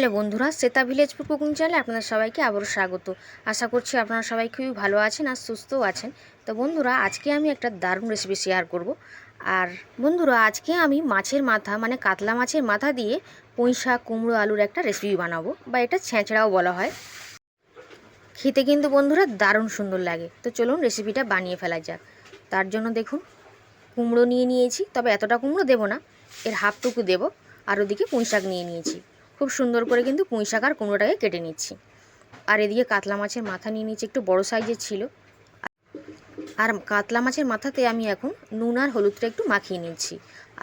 Hello বন্ধুরা Shweta ভিলেজপুর cooking চ্যানেলে আপনাদের সবাইকে আবারও স্বাগত। আশা করছি আপনারা সবাই খুবই ভালো আছেন আর সুস্থও আছেন। তো বন্ধুরা, আজকে আমি একটা দারুণ রেসিপি শেয়ার করব। আর বন্ধুরা, আজকে আমি মাছের মাথা মানে কাতলা মাছের মাথা দিয়ে পুঁই শাক, কুমড়ো, আলুর একটা রেসিপি বানাবো বা এটা ছেঁচড়াও বলা হয়। খেতে কিন্তু বন্ধুরা দারুণ সুন্দর লাগে। তো চলুন রেসিপিটা বানিয়ে ফেলা যাক। তার জন্য দেখুন, কুমড়ো নিয়ে নিয়েছি, তবে এতটা কুমড়ো দেবো না, এর হাফটুকু দেবো। আর ওদিকে পুঁই শাক নিয়ে নিয়েছি। খুব সুন্দর করে কিন্তু পুঁই শাক আর কুমড়োটাকে কেটে নিচ্ছি। আর এদিকে কাতলা মাছের মাথা নিয়ে নিচ্ছি একটু বড় সাইজের ছিল। আর কাতলা মাছের মাথাতে আমি এখন নুন আর হলুদটা একটু মাখিয়ে নিচ্ছি।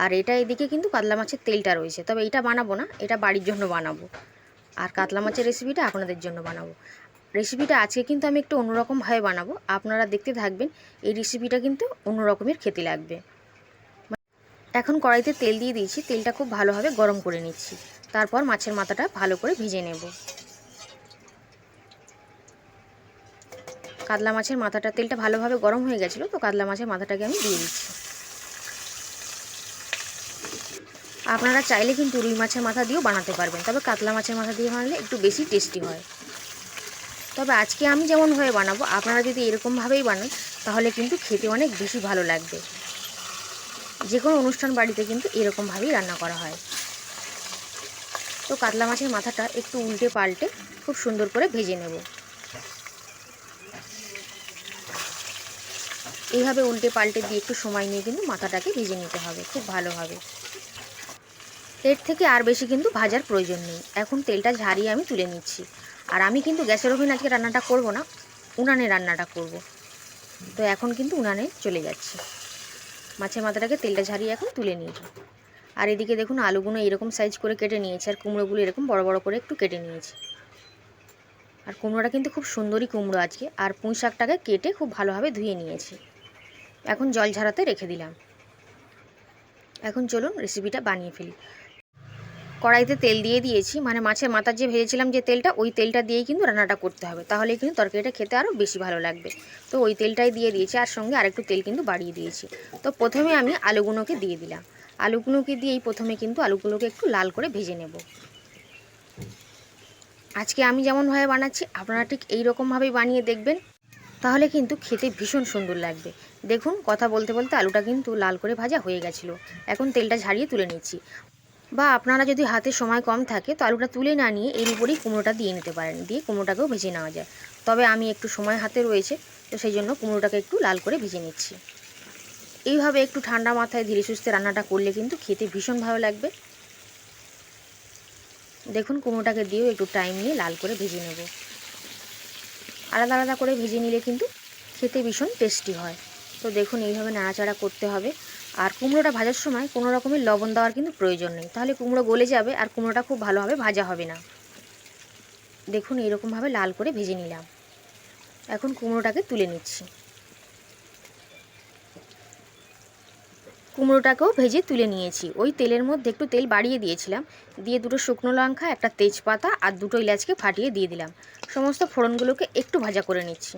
আর এটা এদিকে কিন্তু কাতলা মাছের তেলটা রয়েছে। তবে এটা বানাবো না, এটা বাড়ির জন্য বানাবো। আর কাতলা মাছের রেসিপিটা আপনাদের জন্য বানাবো। রেসিপিটা আজকে কিন্তু আমি একটু অন্যরকমভাবে বানাবো। আপনারা দেখতে থাকবেন, এই রেসিপিটা কিন্তু অন্য রকমের খেতে লাগবে। এখন কড়াইতে তেল দিয়ে দিয়েছি। তেলটা খুব ভালোভাবে গরম করে নিচ্ছি। তারপর মাছের মাথাটা ভালো করে ভেজে নেব। কাতলা মাছের মাথাটা, তেলটা ভালোভাবে গরম হয়ে গেছিল, তো কাতলা মাছের মাথাটাকে আমি দিয়ে দিচ্ছি। আপনারা চাইলে কিন্তু রুই মাছের মাথা দিয়েও বানাতে পারবেন, তবে কাতলা মাছের মাথা দিয়ে বানালে একটু বেশি টেস্টি হয়। তবে আজকে আমি যেমনভাবে বানাবো, আপনারা যদি এরকমভাবেই বানান, তাহলে কিন্তু খেতে অনেক বেশি ভালো লাগবে। যে কোনো অনুষ্ঠান বাড়িতে কিন্তু এরকমভাবেই রান্না করা হয়। তো কাতলা মাছের মাথাটা একটু উল্টে পাল্টে খুব সুন্দর করে ভেজে নেব। এইভাবে উল্টে পাল্টে দিয়ে একটু সময় নিয়ে কিন্তু মাথাটাকে ভেজে নিতে হবে, খুব ভালোভাবে এর থেকে আর বেশি কিন্তু ভাজার প্রয়োজন নেই। এখন তেলটা ঝারিয়ে আমি তুলে নিচ্ছি। আর আমি কিন্তু গ্যাসের ওভেন আজকে রান্নাটা করব না, উনানে রান্নাটা করব। তো এখন কিন্তু উনানে চলে যাচ্ছে। মাছের মাথাটাকে তেলটা ঝারিয়ে এখন তুলে নিয়েছি আর এদিকে দেখুন আলুগুলো এরকম সাইজ করে কেটে নিয়েছি, আর কুমড়োগুলো এরকম বড় বড় করে একটু কেটে নিয়েছি। আর কুমড়োটা কিন্তু খুব সুন্দরই কুমড়ো আজকে, আর পুঁই শাকটাকে কেটে খুব ভালোভাবে ধুয়ে নিয়েছি। এখন জল ঝাড়াতে রেখে দিলাম। এখন চলুন রেসিপিটা বানিয়ে ফেলি। কড়াইতে তেল দিয়ে দিয়েছি মানে মাছের মাথার যে ভেজেছিলাম যে তেলটা, ওই তেলটা দিয়েই কিন্তু রান্নাটা করতে হবে। তাহলে কিন্তু তরকারিটা খেতে আরও বেশি ভালো লাগবে। তো ওই তেলটাই দিয়ে দিয়েছি, আর সঙ্গে আরেকটু তেল কিন্তু বাড়িয়ে দিয়েছি। তো প্রথমে আমি আলুগুলোকে দিয়ে দিলাম। আলুগুলোকে দিয়েই প্রথমে কিন্তু আলুগুলোকে একটু লাল করে ভেজে নেব। আজকে আমি যেমনভাবে বানাচ্ছি, আপনারা ঠিক এই রকমভাবেই বানিয়ে দেখবেন। তাহলে কিন্তু খেতে ভীষণ সুন্দর লাগবে। দেখুন, কথা বলতে বলতে আলুটা কিন্তু লাল করে ভাজা হয়ে গেছিল। এখন তেলটা ঝাড়িয়ে তুলে নিচ্ছি। বা আপনারা যদি হাতে সময় কম থাকে, তো আলুটা তুলে না নিয়ে এর উপরেই কুমড়োটা দিয়ে নিতে পারেন, দিয়ে কুমড়োটাকেও ভেজে নেওয়া যায়। তবে আমি একটু সময় হাতে রয়েছে, তো সেই জন্য কুমড়োটাকে একটু লাল করে ভেজে নিচ্ছি। এইভাবে একটু ঠান্ডা মাথায় ধীরে সুস্থে রান্নাটা করলে কিন্তু খেতে ভীষণ ভালো লাগবে। দেখুন, কুমড়োটাকে দিয়েও একটু টাইম নিয়ে লাল করে ভেজে নেব। আলাদা আলাদা করে ভেজে নিলে কিন্তু খেতে ভীষণ টেস্টি হয়। তো দেখুন, এইভাবে নাড়াচাড়া করতে হবে। আর কুমড়োটা ভাজার সময় কোনো রকমের লবণ দেওয়ার কিন্তু প্রয়োজন নেই। তাহলে কুমড়ো গলে যাবে আর কুমড়োটা খুব ভালোভাবে ভাজা হবে না। দেখুন এরকমভাবে লাল করে ভেজে নিলাম। এখন কুমড়োটাকে তুলে নিচ্ছি। কুমড়োটাকেও ভেজে তুলে নিয়েছি। ওই তেলের মধ্যে একটু তেল বাড়িয়ে দিয়েছিলাম। দিয়ে দুটো শুকনো লঙ্কা, একটা তেজপাতা আর দুটো ইলাচকে ফাটিয়ে দিয়ে দিলাম। সমস্ত ফোড়নগুলোকে একটু ভাজা করে নিচ্ছি।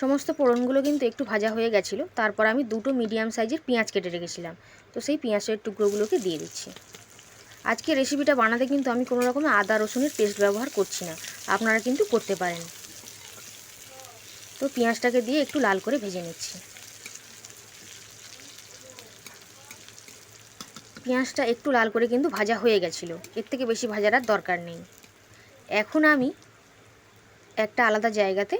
সমস্ত ফোড়নগুলো কিন্তু একটু ভাজা হয়ে গেছিল। তারপর আমি দুটো মিডিয়াম সাইজের পেঁয়াজ কেটে রেখেছিলাম। তো সেই পেঁয়াজের টুকরোগুলোকে দিয়ে দিচ্ছি। আজকে রেসিপিটা বানাতে কিন্তু আমি কোনো রকমের আদা, রসুনের পেস্ট ব্যবহার করছি না। আপনারা কিন্তু করতে পারেন। তো পেঁয়াজটাকে দিয়ে একটু লাল করে ভেজে নিচ্ছি। পেঁয়াজটা একটু লাল করে কিন্তু ভাজা হয়ে গেছিল। এর থেকে বেশি ভাজার আর দরকার নেই। এখন আমি একটা আলাদা জায়গাতে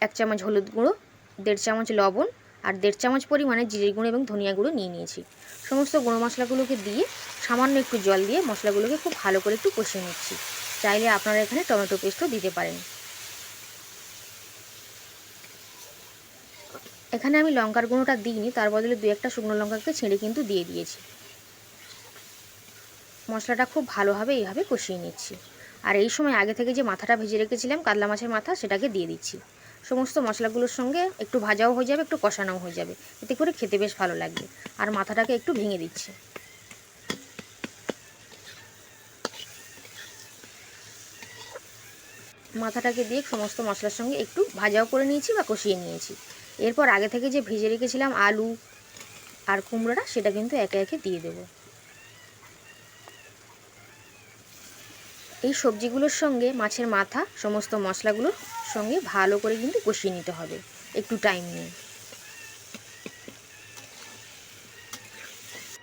এক চামচ হলুদ গুঁড়ো, দেড় চামচ লবণ আর দেড় চামচ পরিমাণে জিরে গুঁড়ো এবং ধনিয়া গুঁড়ো নিয়ে নিয়েছি। সমস্ত গুঁড়ো মশলাগুলোকে দিয়ে সামান্য একটু জল দিয়ে মশলাগুলোকে খুব ভালো করে একটু কষিয়ে নিচ্ছি। চাইলে আপনারা এখানে টমেটো পেস্টও দিতে পারেন। এখানে আমি লঙ্কার গুঁড়োটা দিইনি, তার বদলে দু একটা শুকনো লঙ্কাকে ছেড়ে কিন্তু দিয়ে দিয়েছি। মশলাটা খুব ভালোভাবে এইভাবে কষিয়ে নিচ্ছি। আর এই সময় আগে থেকে যে মাথাটা ভেজে রেখেছিলাম, কাতলা মাছের মাথা, সেটাকে দিয়ে দিচ্ছি। সমস্ত মশলাগুলোর সঙ্গে একটু ভাজাও হয়ে যাবে, একটু কষানোও হয়ে যাবে। এতে করে খেতে বেশ ভালো লাগবে। আর মাথাটাকে একটু ভেঙে দিচ্ছি। মাথাটাকে দিয়ে সমস্ত মশলার সঙ্গে একটু ভাজাও করে নিয়েছি বা কষিয়ে নিয়েছি। এরপর আগে থেকে যে ভেজে রেখেছিলাম আলু আর কুমড়োটা, সেটা কিন্তু একে একে দিয়ে দেবো। এই সবজিগুলোর সঙ্গে মাছের মাথা, সমস্ত মশলাগুলোর সঙ্গে ভালো করে কিন্তু কষিয়ে নিতে হবে। একটু টাইম নিয়ে।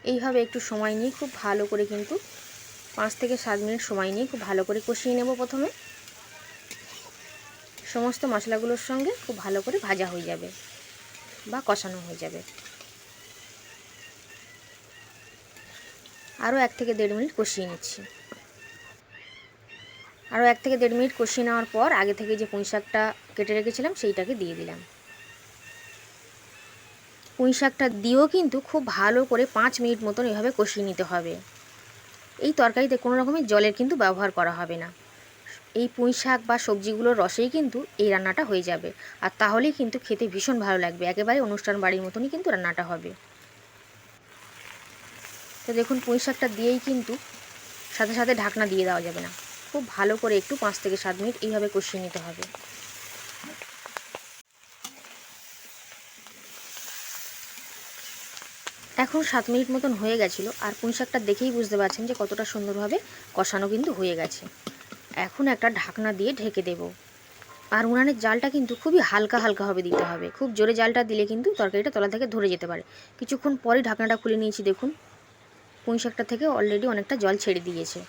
এইভাবে একটু সময় নিয়ে খুব ভালো করে কিন্তু পাঁচ থেকে সাত মিনিট সময় নিয়ে খুব ভালো করে কষিয়ে নেব প্রথমে। সমস্ত মশলাগুলোর সঙ্গে খুব ভালো করে ভাজা হয়ে যাবে বা কষানো হয়ে যাবে। আরও এক থেকে দেড় মিনিট কষিয়ে নিচ্ছি। আরও এক থেকে দেড় মিনিট কষিয়ে নেওয়ার পর আগে থেকে যে পুঁই শাকটা কেটে রেখেছিলাম সেইটাকে দিয়ে দিলাম। পুঁই শাকটা দিয়েও কিন্তু খুব ভালো করে পাঁচ মিনিট মতন এভাবে কষিয়ে নিতে হবে। এই তরকারিতে কোনো রকমের জলের কিন্তু ব্যবহার করা হবে না। এই পুঁই শাক বা সবজিগুলোর রসেই কিন্তু এই রান্নাটা হয়ে যাবে। আর তাহলেই কিন্তু খেতে ভীষণ ভালো লাগবে। একেবারে অনুষ্ঠান বাড়ির মতনই কিন্তু রান্নাটা হবে। তো দেখুন, পুঁই শাকটা দিয়েই কিন্তু সাথে সাথে ঢাকনা দিয়ে দেওয়া যাবে না। খুব ভালো করে একটু পাঁচ থেকে সাত মিনিট এইভাবে কষিয়ে নিতে হবে। এখন সাত মিনিট মতন হয়ে গেছিল আর পুঁই শাকটা দেখেই বুঝতে পারছেন যে কতটা সুন্দরভাবে কষানো কিন্তু হয়ে গেছে। এখন একটা ঢাকনা দিয়ে ঢেকে দেব। আর উনানের জালটা কিন্তু খুবই হালকা হালকাভাবে দিতে হবে। খুব জোরে জালটা দিলে কিন্তু তরকারিটা তলা থেকে ধরে যেতে পারে। কিছুক্ষণ পরে ঢাকনাটা খুলে নিয়েছি দেখুন। পুঁই শাকটা থেকে অলরেডি অনেকটা জল ছেড়ে দিয়েছে।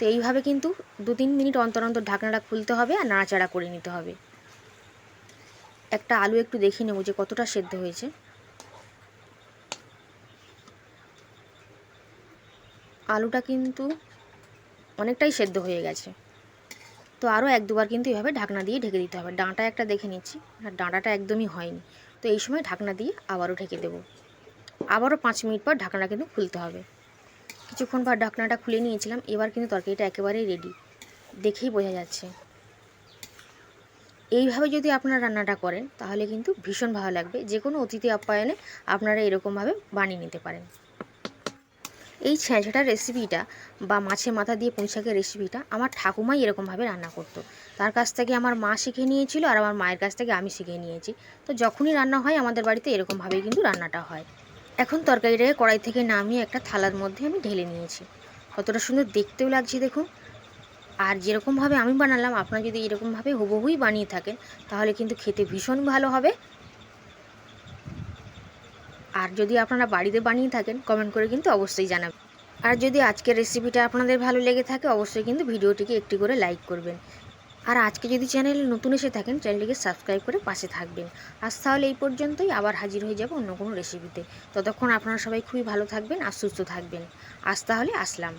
তো এইভাবে কিন্তু দু তিন মিনিট অন্তর অন্তর ঢাকনাটা খুলতে হবে আর নাড়াচাড়া করে নিতে হবে। একটা আলু একটু দেখে নেব যে কতটা সেদ্ধ হয়েছে। আলুটা কিন্তু অনেকটাই সেদ্ধ হয়ে গেছে। তো আরও এক দুবার কিন্তু এভাবে ঢাকনা দিয়ে ঢেকে দিতে হবে। ডাঁটা একটা দেখে নিচ্ছি, আর ডাঁটাটা একদমই হয়নি। তো এই সময় ঢাকনা দিয়ে আবারও ঢেকে দেবো। আবারও পাঁচ মিনিট পর ঢাকনা কিন্তু খুলতে হবে। কিছুক্ষণ পর ঢাকনাটা খুলে নিয়েছিলাম, এবার কিন্তু তরকারিটা একেবারেই রেডি দেখেই বোঝা যাচ্ছে। এইভাবে যদি আপনারা রান্নাটা করেন, তাহলে কিন্তু ভীষণ ভালো লাগবে। যে কোনো অতিথি আপ্যায়নে আপনারা এরকমভাবে বানিয়ে নিতে পারেন। এই ছেঁচড়ার রেসিপিটা বা মাছের মাথা দিয়ে পুঁইশাকের রেসিপিটা আমার ঠাকুমাই এরকমভাবে রান্না করতো। তার কাছ থেকে আমার মা শিখে নিয়েছিল আর আমার মায়ের কাছ থেকে আমি শিখে নিয়েছি। তো যখনই রান্না হয়, আমাদের বাড়িতে এরকমভাবেই কিন্তু রান্নাটা হয়। এখন তরকারিটাকে কড়াই থেকে নামিয়ে একটা থালার মধ্যে আমি ঢেলে নিয়েছি। কতটা সুন্দর দেখতেও লাগছে দেখুন। আর যেরকমভাবে আমি বানালাম, আপনারা যদি এরকমভাবে হুবহুই বানিয়ে থাকেন, তাহলে কিন্তু খেতে ভীষণ ভালো হবে। আর যদি আপনারা বাড়িতে বানিয়ে থাকেন কমেন্ট করে কিন্তু অবশ্যই জানাবেন। আর যদি আজকের রেসিপিটা আপনাদের ভালো লেগে থাকে, অবশ্যই কিন্তু ভিডিওটিকে একটি করে লাইক করবেন। আর আজকে যদি চ্যানেলে নতুন এসে থাকেন, চ্যানেলটিকে সাবস্ক্রাইব করে পাশে থাকবেন। আজ তাহলে এই পর্যন্তই, আবার হাজির হয়ে যাব অন্য কোনো রেসিপিতে ততক্ষণ আপনারা সবাই খুবই ভালো থাকবেন আর সুস্থ থাকবেন। আজ তাহলে আসলাম।